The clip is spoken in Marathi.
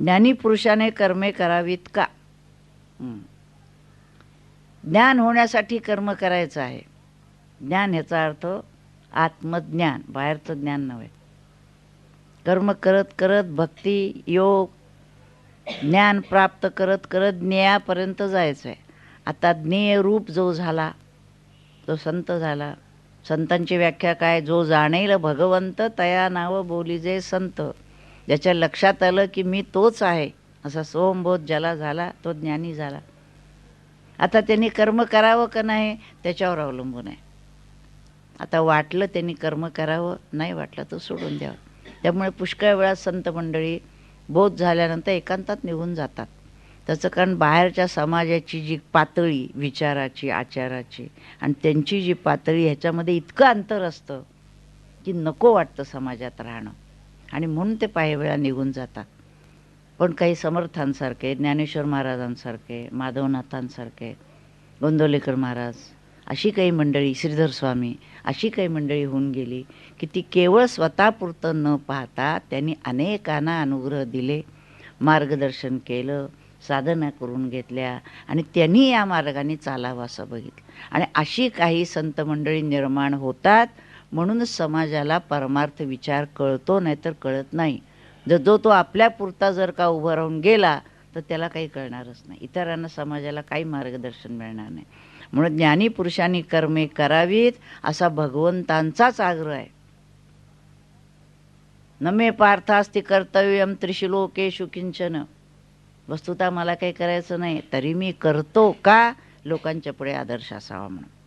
ज्ञानी पुरुषाने कर्मे करावीत का? ज्ञान होण्यासाठी कर्म करायचं आहे. ज्ञान ह्याचा अर्थ आत्मज्ञान. बाहेरचं ज्ञान नव्हे. कर्म करत करत भक्ती योग ज्ञान प्राप्त करत करत ज्ञेयापर्यंत जायचं आहे आता ज्ञेय रूप जो झाला तो संत झाला संतांची व्याख्या काय? जो जाणेल भगवंत तया नाव बोली जे संत. ज्याच्या लक्षात आलं की मी तोच आहे असा सोमबोध ज्याला झाला तो ज्ञानी झाला. आता त्यांनी कर्म करावं का नाही त्याच्यावर अवलंबून आहे. आता वाटलं त्यांनी कर्म करावं नाही वाटलं तर सोडून द्यावं. त्यामुळे पुष्कळ वेळा संत मंडळी बोध झाल्यानंतर एकांतात निघून जातात. त्याचं कारण बाहेरच्या समाजाची जी पातळी विचाराची आचाराची आणि त्यांची जी पातळी ह्याच्यामध्ये इतकं अंतर असतं की नको वाटतं समाजात राहणं. आणि म्हणून ते पाय वेळा निघून जातात. पण काही समर्थांसारखे ज्ञानेश्वर महाराजांसारखे माधवनाथांसारखे गोंदवलेकर महाराज अशी काही मंडळी श्रीधर स्वामी अशी काही मंडळी होऊन गेली की ती केवळ स्वतःपुरतं न पाहता त्यांनी अनेकांना अनुग्रह दिले मार्गदर्शन केलं साधना करून घेतल्या आणि त्यांनी या मार्गाने चालावं असं बघितलं. आणि अशी काही संत मंडळी निर्माण होतात म्हणूनच समाजाला परमार्थ विचार कळतो नाहीतर कळत नाही. जर जो तो आपल्यापुरता जर का उभं राहून गेला तर त्याला काही कळणारच नाही. इतरांना समाजाला काही मार्गदर्शन मिळणार नाही. म्हणून ज्ञानी पुरुषांनी कर्मे करावीत असा भगवंतांचाच आग्रह आहे. न मे पार्थास्ति कर्तव्यम त्रिशिलोकेशु किंचन. वस्तुता मला काही करायचं नाही तरी मी करतो का? लोकांच्या पुढे आदर्श असावा म्हणून.